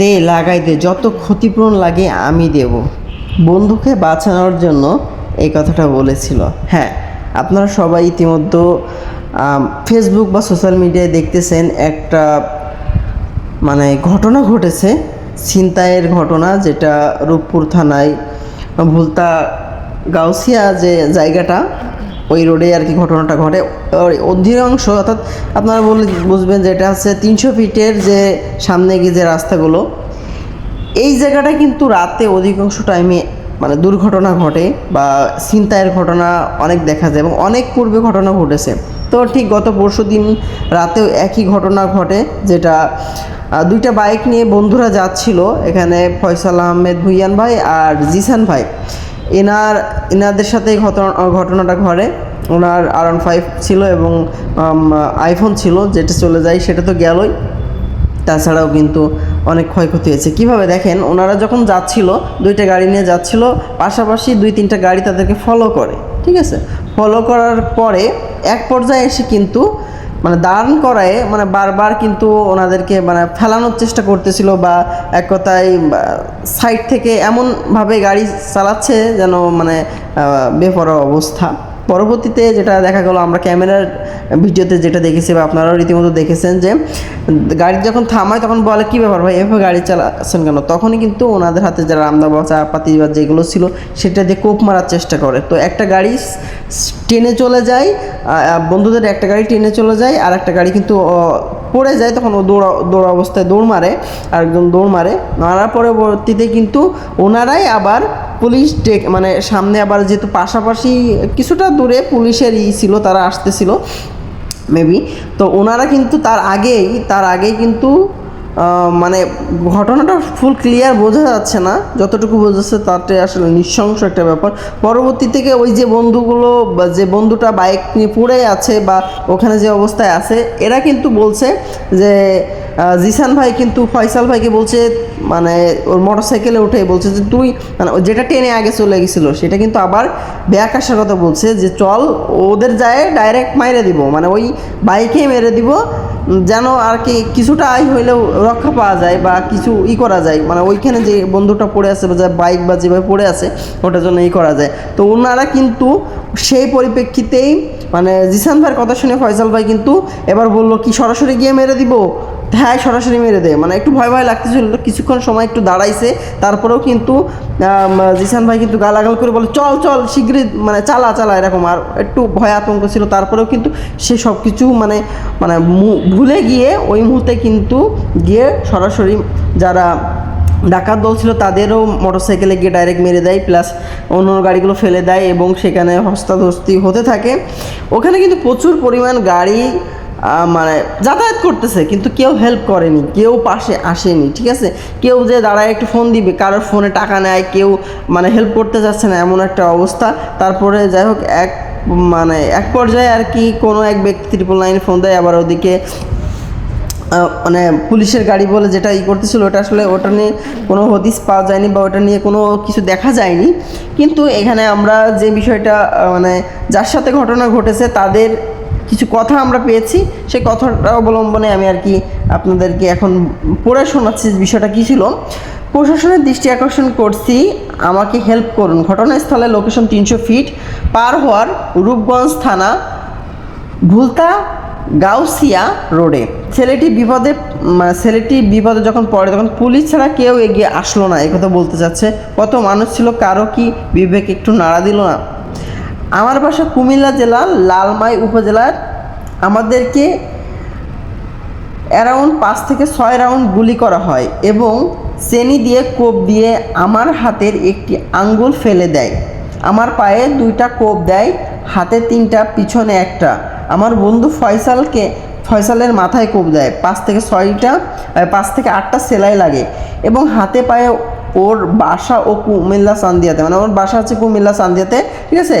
দে, লাগাই দে, যত ক্ষতিপূরণ লাগে আমি দেব। বন্ধুকে বাঁচানোর জন্য এই কথাটা বলেছিল। হ্যাঁ আপনারা সবাই ইতিমধ্যে ফেসবুক বা সোশ্যাল মিডিয়ায় দেখতেছেন একটা মানে ঘটনা ঘটেছে, ছিনতাইয়ের ঘটনা, যেটা রূপপুর থানায় ভুলতা গাউসিয়া যে জায়গাটা ওই রোডে আর কি ঘটনাটা ঘটে। অধিকাংশ অর্থাৎ আপনারা বলে, বুঝবেন যে এটা হচ্ছে তিনশো ফিটের যে সামনে গিয়ে যে রাস্তাগুলো, এই জায়গাটা কিন্তু রাতে অধিকাংশ টাইমে মানে দুর্ঘটনা ঘটে বা ছিনতাইয়ের ঘটনা অনেক দেখা যায় এবং অনেক পূর্বে ঘটনা ঘটেছে। তো ঠিক গত পরশু দিন রাতেও একই ঘটনা ঘটে যেটা দুইটা বাইক নিয়ে বন্ধুরা যাচ্ছিল, এখানে ফয়সাল আহমেদ ভুইয়ান ভাই আর জিসান ভাই। এনার এনাদের সাথে ঘটনা, ঘটনাটা ঘটে। ওনার আর ওয়ান ফাইভ ছিল এবং আইফোন ছিল, যেটা চলে যায়, সেটা তো গেলই। তাছাড়াও কিন্তু অনেক ক্ষয়ক্ষতি হয়েছে। কীভাবে দেখেন, ওনারা যখন যাচ্ছিল, দুইটা গাড়ি নিয়ে যাচ্ছিল, পাশাপাশি দুই তিনটা গাড়ি তাদেরকে ফলো করে, ঠিক আছে? ফলো করার পরে, এক পর্যায়ে এসে কিন্তু মানে দাঁড়ান করায় মানে বারবার কিন্তু ওনাদেরকে মানে ফেলানোর চেষ্টা করতেছিল বা এক কথায় সাইড থেকে এমনভাবে গাড়ি চালাচ্ছে যেন মানে আহ, বেপরোয়া অবস্থা। পরবর্তীতে যেটা দেখা গেলো আমরা ক্যামেরার ভিডিওতে যেটা দেখেছি বা আপনারাও রীতিমতো দেখেছেন যে গাড়ি যখন থামায় তখন বলে কী ব্যাপার ভাই এভাবে গাড়ি চালাচ্ছেন কেন? তখনই কিন্তু ওনাদের হাতে যারা রামদা চা পাতি বা যেগুলো ছিল সেটা দিয়ে কোপ মারার চেষ্টা করে। তো একটা গাড়ি টেনে চলে যায় বন্ধুদের একটা গাড়ি টেনে চলে যায়, আর একটা গাড়ি কিন্তু পড়ে যায়, তখন ও দৌড় দৌড় অবস্থায় দৌড় মারে, আরেকজন দৌড় মারে, মারার পরবর্তীতে কিন্তু ওনারাই আবার পুলিশ ডেক মানে সামনে আবার যেহেতু পাশাপাশি কিছুটা দূরে পুলিশের ই ছিল, তারা আসতেছিল, মেবি, তো ওনারা কিন্তু তার আগেই তার আগেই কিন্তু মানে ঘটনাটা ফুল ক্লিয়ার বোঝা যাচ্ছে না। যতটুকু বোঝাচ্ছে তাতে আসলে নৃশংস একটা ব্যাপার। পরবর্তী থেকে ওই যে বন্ধুগুলো যে বন্ধুটা বাইক নিয়ে পড়ে আছে বা ওখানে যে অবস্থায় আছে, এরা কিন্তু বলছে যে জিসান ভাই কিন্তু, ফয়সাল ভাইকে বলছে মানে ওর মোটর সাইকেলে উঠে বলছে যে, তুই মানে যেটা টেনে আগে চলে গেছিল, সেটা কিন্তু আবার ব্যাক আসার কথা বলছে যে, চল, ওদের যায় ডাইরেক্ট মাইরে দিব। মানে ওই বাইকে মেরে দিব যেন আর কি কিছুটা আয় হইলেও রক্ষা পাওয়া যায় বা কিছু ই করা যায়। মানে ওইখানে যে বন্ধুটা পড়ে আছে বা বাইক বা যেভাবে পড়ে আছে, ওটার জন্য ই করা যায়। তো ওনারা কিন্তু সেই পরিপ্রেক্ষিতেই মানে জিসান ভাইয়ের কথা শুনে ফয়সাল ভাই কিন্তু এবার বলল, কি সরাসরি গিয়ে মেরে দিব? হ্যাঁ সরাসরি মেরে দেয় মানে একটু ভয় ভয় লাগতেছিল কিছুক্ষণ সময় একটু দাঁড়াইছে। তারপরেও কিন্তু জিসান ভাই কিন্তু গালাগাল করে বলে, চল চল শীঘ্রই মানে চালা চালা, এরকম। আর একটু ভয় আতঙ্ক ছিল। তারপরেও কিন্তু সে সব কিছু মানে মানে ভুলে গিয়ে ওই মুহূর্তে কিন্তু গিয়ে সরাসরি যারা ডাকাত দল ছিল, তাদেরও মোটরসাইকেলে গিয়ে ডাইরেক্ট মেরে দেয়। প্লাস অন্য গাড়িগুলো ফেলে দেয় এবং সেখানে হস্তাধস্তি হতে থাকে। ওখানে কিন্তু প্রচুর পরিমাণ গাড়ি মানে যাতায়াত করতেছে, কিন্তু কেউ হেল্প করেনি, কেউ পাশে আসেনি, ঠিক আছে? কেউ যে দাঁড়ায় একটু ফোন দিবে, কারোর ফোনে টাকা নেয়, কেউ মানে হেল্প করতে যাচ্ছে না, এমন একটা অবস্থা। তারপরে যাই হোক, এক মানে এক পর্যায়ে আর কি কোনো এক ব্যক্তি ট্রিপল নাইন ফোন দেয়, আবার ওদিকে মানে পুলিশের গাড়ি বলে যেটা ই করতেছিল, ওটা আসলে ওটা নিয়ে কোনো হদিস পাওয়া যায়নি বা ওটা নিয়ে কোনো কিছু দেখা যায়নি। কিন্তু এখানে আমরা যে বিষয়টা মানে যার সাথে ঘটনা ঘটেছে, তাদের কিছু কথা আমরা পেয়েছি সেই কথাটা অবলম্বনে আমি আর কি আপনাদেরকে এখন পড়ে শোনাচ্ছি বিষয়টা কী ছিল। প্রশাসনের দৃষ্টি আকর্ষণ করছি, আমাকে হেল্প করুন। ঘটনাস্থলে লোকেশন তিনশো ফিট পার হওয়ার রূপগঞ্জ থানা, ভুলতা গাউসিয়া রোডে ছেলেটি বিপদে মানে ছেলেটি বিপদে যখন পড়ে, তখন পুলিশ ছাড়া কেউ এগিয়ে আসলো না কথা বলতে চাচ্ছে কত মানুষ ছিল, কারও কি বিবেক একটু নাড়া দিল না? আমার বাসা কুমিল্লা জেলার লালমাই উপজেলার। আমাদেরকে অ্যারাউন্ড পাঁচ থেকে ছয় রাউন্ড গুলি করা হয় এবং চেনি দিয়ে কোপ দিয়ে আমার হাতের একটি আঙ্গুল ফেলে দেয়। আমার পায়ে দুইটা কোপ দেয়, হাতে তিনটা, পিছনে একটা। আমার বন্ধু ফয়সালকে, ফয়সালের মাথায় কোপ দেয়। পাঁচ থেকে ছয়টা, পাঁচ থেকে আটটা সেলাই লাগে এবং হাতে পায়ে ওর বাসা ও কুমিল্লা চান্দিয়াতে মানে ওর বাসা হচ্ছে কুমিল্লা চান্দিয়াতে ঠিক আছে?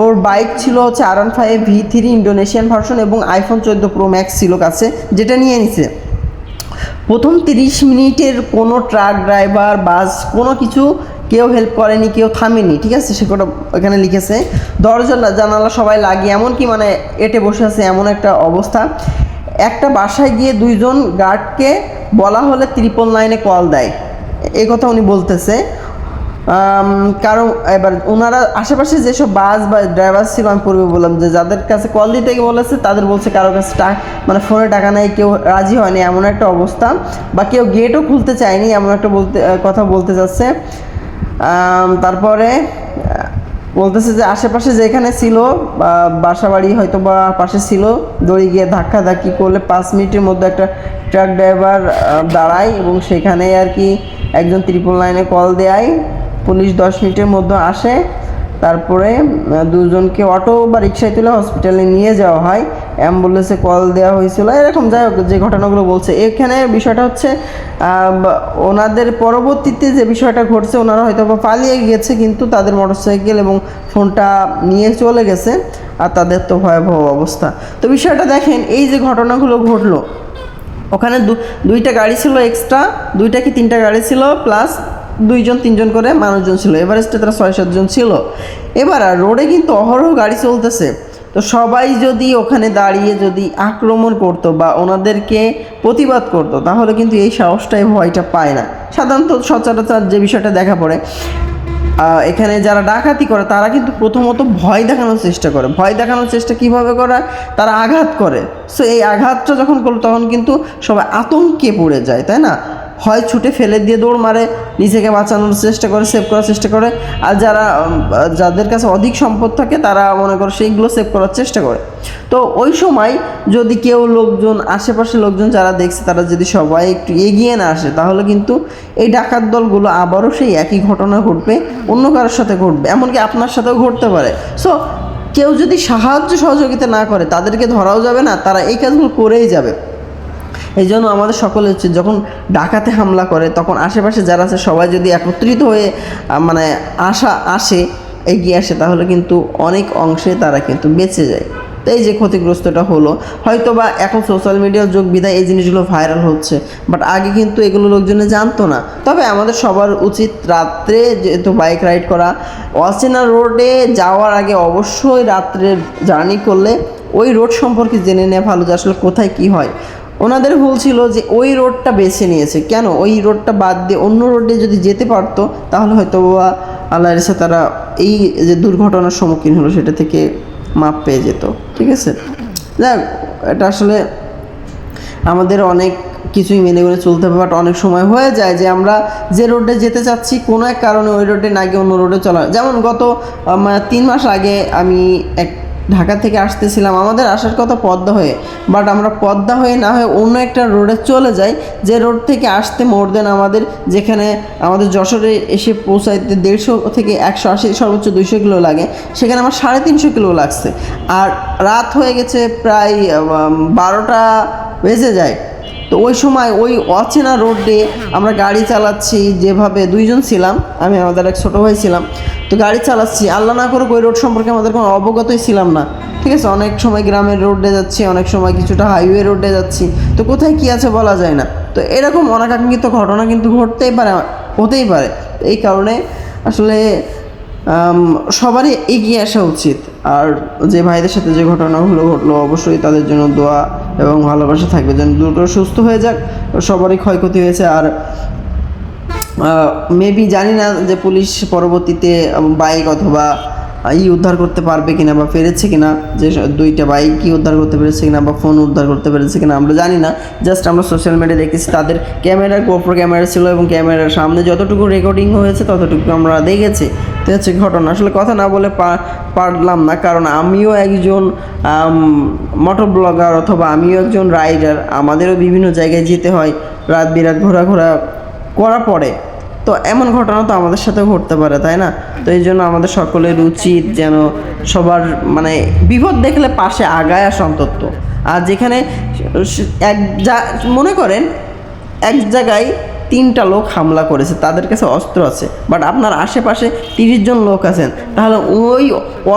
ওর বাইক ছিল হচ্ছে R one five V three Indonesian version এবং আইফোন চোদ্দ প্রো ম্যাক্স ছিল কাছে, যেটা নিয়ে নিছে। প্রথম তিরিশ মিনিটের কোনো ট্রাক ড্রাইভার বাস কোনো কিছু কেউ হেল্প করেনি, কেউ থামেনি, ঠিক আছে? সে কোটা এখানে লিখেছে। দরজা, জানালা সবাই লাগিয়ে, এমনকি মানে এটে বসে আছে, এমন একটা অবস্থা। একটা বাসায় গিয়ে দুইজন গার্ডকে বলা হলে ত্রিপল নাইনে কল দেয়। এই কথা উনি বলতেছে। কারণ এবার ওনারা আশেপাশে যেসব বাস বা ড্রাইভার ছিল, আমি পূর্বে বললাম যে যাদের কাছে কল দিতে বলেছে, তাদের বলছে কারও কাছে টাকা মানে ফোনে টাকা নেই, কেউ রাজি হয়নি, এমন একটা অবস্থা। বা কেউ গেটও খুলতে চায়নি, এমন একটা বলতে, কথা বলতে যাচ্ছে। তারপরে বলতেছে যে আশেপাশে যেখানে ছিল বাসা বাড়ি হয়তো বা পাশে ছিল, দড়ি গিয়ে ধাক্কা ধাক্কি করলে পাঁচ মিনিটের মধ্যে একটা ট্রাক ড্রাইভার দাঁড়ায় এবং সেখানে আর কি একজন ত্রিপল লাইনে কল দেয়। পুলিশ দশ মিনিটের মধ্যে আসে। তারপরে দুজনকে অটো বা রিক্সায় তুলে হসপিটালে নিয়ে যাওয়া হয়। অ্যাম্বুলেন্সে কল দেওয়া হয়েছিল। এরকম যাই হোক, যে ঘটনাগুলো বলছে। এখানে বিষয়টা হচ্ছে ওনাদের পরবর্তীতে যে বিষয়টা ঘটছে, ওনারা হয়তো পালিয়ে গিয়েছে কিন্তু তাদের মোটরসাইকেল এবং ফোনটা নিয়ে চলে গেছে, আর তাদের তো ভয়াবহ অবস্থা। তো বিষয়টা দেখেন, এই যে ঘটনাগুলো ঘটলো, ওখানে দুইটা গাড়ি ছিল এক্সট্রা দুইটা কি তিনটা গাড়ি ছিল প্লাস দুইজন, তিনজন করে মানুষজন ছিল। এভারেস্টে তারা ছয় সাতজন ছিল। এবার আর রোডে কিন্তু অহরহ গাড়ি চলতেছে। তো সবাই যদি ওখানে দাঁড়িয়ে যদি আক্রমণ করতো বা ওনাদেরকে প্রতিবাদ করতো, তাহলে কিন্তু এই সাহসটাই, ভয়টা পায় না। সাধারণত সচরাচর যে বিষয়টা দেখা পড়ে এখানে যারা ডাকাতি করে, তারা কিন্তু প্রথমত ভয় দেখানোর চেষ্টা করে। ভয় দেখানোর চেষ্টা কীভাবে করা? তারা আঘাত করে। সো এই আঘাতটা যখন করল, তখন কিন্তু সবাই আতঙ্কে পড়ে যায়, তাই না? হয় ছুটে ফেলে দিয়ে দৌড় মারে, নিজেকে বাঁচানোর চেষ্টা করে সেভ করার চেষ্টা করে। আর যারা যাদের কাছে অধিক সম্পদ থাকে, তারা মনে করো সেইগুলো সেভ করার চেষ্টা করে। তো ওই সময় যদি কেউ লোকজন আশেপাশে লোকজন যারা দেখছে, তারা যদি সবাই একটু এগিয়ে না আসে, তাহলে কিন্তু এই ডাকাত দলগুলো আবারও সেই একই ঘটনা ঘটবে, অন্য কারোর সাথে ঘটবে, এমনকি আপনার সাথেও ঘটতে পারে। সো কেউ যদি সাহায্য সহযোগিতা না করে, তাদেরকে ধরাও যাবে না, তারা এই কাজগুলো করেই যাবে। এই জন্য আমাদের সকলে হচ্ছে যখন ডাকাতে হামলা করে, তখন আশেপাশে যারা আছে সবাই যদি একত্রিত হয়ে মানে আসা, আসে, এগিয়ে আসে, তাহলে কিন্তু অনেক অংশে তারা কিন্তু বেঁচে যায়। তো এই যে ক্ষতিগ্রস্তটা হলো হয়তো বা এখন সোশ্যাল মিডিয়ার যোগ, বিধায় এই জিনিসগুলো ভাইরাল হচ্ছে বাট আগে কিন্তু এগুলো লোকজনে জানতো না। তবে আমাদের সবার উচিত রাত্রে যেহেতু বাইক রাইড করা, অচেনা রোডে যাওয়ার আগে অবশ্যই রাত্রে জার্নি করলে, ওই রোড সম্পর্কে জেনে নেওয়া ভালো যে আসলে কোথায় কি হয়। ওনাদের ভুল ছিল যে ওই রোডটা বেছে নিয়েছে। কেন? ওই রোডটা বাদ দিয়ে অন্য রোডে যদি যেতে পারতো, তাহলে হয়তো বা আল্লাহর ইচ্ছা তারা এই যে দুর্ঘটনার সম্মুখীন হলো সেটা থেকে মাপ পেয়ে যেত। ঠিক আছে? যাক, এটা আসলে আমাদের অনেক কিছুই মেনে মেনে চলতে হবে বাট অনেক সময় হয়ে যায় যে আমরা যে রোডে যেতে চাচ্ছি, কোনো এক কারণে ওই রোডে না গিয়ে অন্য রোডে চলা। যেমন গত তিন মাস আগে আমি এক ঢাকা থেকে আসতেছিলাম। আমাদের আসার কথা পদ্মা হয়ে। বাট আমরা পদ্মা হয়ে না হয়ে অন্য একটা রোডে চলে যাই। যে রোড থেকে আসতে মোর দেন আমাদের যেখানে আমাদের যশোরে এসে পৌঁছাইতে দেড়শো থেকে একশো আশি, সর্বোচ্চ দুইশো কিলো লাগে। সেখানে আমার সাড়ে তিনশো কিলো লাগছে। আর রাত হয়ে গেছে প্রায় বারোটা বেজে যায়। তো ওই সময় ওই অচেনা রোডে আমরা গাড়ি চালাচ্ছি। যেভাবে দুইজন ছিলাম, আমি আমাদের এক ছোটো ভাই ছিলাম। তো গাড়ি চালাচ্ছি। আল্লাহ না করে ওই রোড সম্পর্কে আমাদের কোনো অবগতই ছিলাম না। ঠিক আছে? অনেক সময় গ্রামের রোডে যাচ্ছি, অনেক সময় কিছুটা হাইওয়ে রোডে যাচ্ছি। তো কোথায় কী আছে বলা যায় না। তো এরকম অনাকাঙ্ক্ষিত ঘটনা কিন্তু ঘটতেই পারে, হতেই পারে। এই কারণে আসলে সবারই এগিয়ে আসা উচিত। আর যে ভাইদের সাথে যে ঘটনাগুলো ঘটলো, অবশ্যই তাদের জন্য দোয়া এবং ভালোবাসা থাকবে। যেন দ্রুত সুস্থ হয়ে যাক, সবারই ক্ষয়ক্ষতি হয়েছে। আর মেবি জানি না যে পুলিশ পরবর্তীতে বাইক অথবা ই উদ্ধার করতে পারবে কিনা বা পেরেছে কিনা, যে দুইটা বাইক কি উদ্ধার করতে পেরেছে কিনা বা ফোন উদ্ধার করতে পেরেছে কিনা, আমরা জানি না। জাস্ট আমরা সোশ্যাল মিডিয়া দেখেছি তাদের ক্যামেরার গোপ্রো ক্যামেরা ছিল এবং ক্যামেরার সামনে যতটুকু রেকর্ডিং হয়েছে, ততটুকু আমরা দেখেছি। তো হচ্ছে ঘটনা। আসলে কথা না বলে পারলাম না, কারণ আমিও একজন মোটর ব্লগার অথবা আমিও একজন রাইডার আমাদেরও বিভিন্ন জায়গায় যেতে হয়। রাত বিরাত ঘোরাঘোরা করা পড়ে তো এমন ঘটনা তো আমাদের সাথে ঘটতে পারে, তাই না? তো এই জন্য আমাদের সকলের উচিত যেন সবার মানে বিপদ দেখলে পাশে আগায় আস অন্তত। আর যেখানে এক যা, মনে করেন, এক জায়গায় তিনটা লোক হামলা করেছে, তাদের কাছে অস্ত্র আছে, বাট আপনার আশেপাশে তিরিশ জন লোক আছেন তাহলে ওই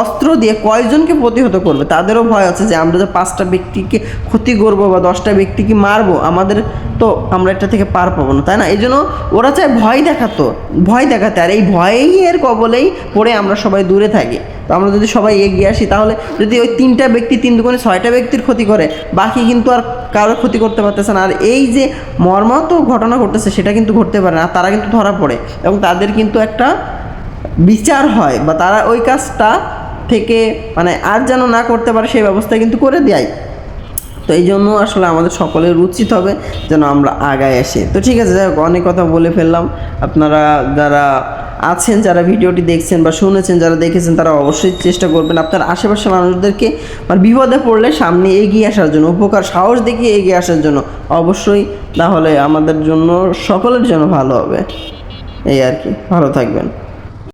অস্ত্র দিয়ে কয়জনকে প্রতিহত করবে তাদেরও ভয় আছে যে আমরা যে পাঁচটা ব্যক্তিকে ক্ষতি করব বা দশটা ব্যক্তিকে মারবো, আমাদের তো আমরা এটা থেকে পার পাবো না, তাই না? এই জন্য ওরা চায় ভয় দেখাতো, ভয় দেখাতে। আর এই ভয়ের কবলেই পড়ে আমরা সবাই দূরে থাকি। তো আমরা যদি সবাই এগিয়ে আসি, তাহলে যদি ওই তিনটা ব্যক্তি তিন দুগুণে ছয়টা ব্যক্তির ক্ষতি করে, বাকি কিন্তু আর কারোর ক্ষতি করতে পারতেছে না। আর এই যে মর্মাহত ঘটনা ঘটতেছে, সেটা কিন্তু ঘটতে পারে না। তারা কিন্তু ধরা পড়ে। এবং তাদের কিন্তু একটা বিচার হয় বা তারা ওই কাজটা থেকে মানে আর যেন না করতে পারে সেই ব্যবস্থা কিন্তু করে দেয়। তো এই জন্য আসলে আমাদের সকলের উচিত হবে যেন আমরা আগায় আসি। তো ঠিক আছে, যাই অনেক কথা বলে ফেললাম। আপনারা যারা আছেন, যারা ভিডিওটি দেখছেন বা শুনেছেন, যারা দেখেছেন, তারা অবশ্যই চেষ্টা করবেন আপনার আশেপাশের মানুষদেরকে মানে বিপদে পড়লে সামনে এগিয়ে আসার জন্য, উপকার, সাহস দেখিয়ে এগিয়ে আসার জন্য অবশ্যই, তাহলে আমাদের জন্য, সকলের জন্য ভালো হবে। এই আর কি, ভালো থাকবেন।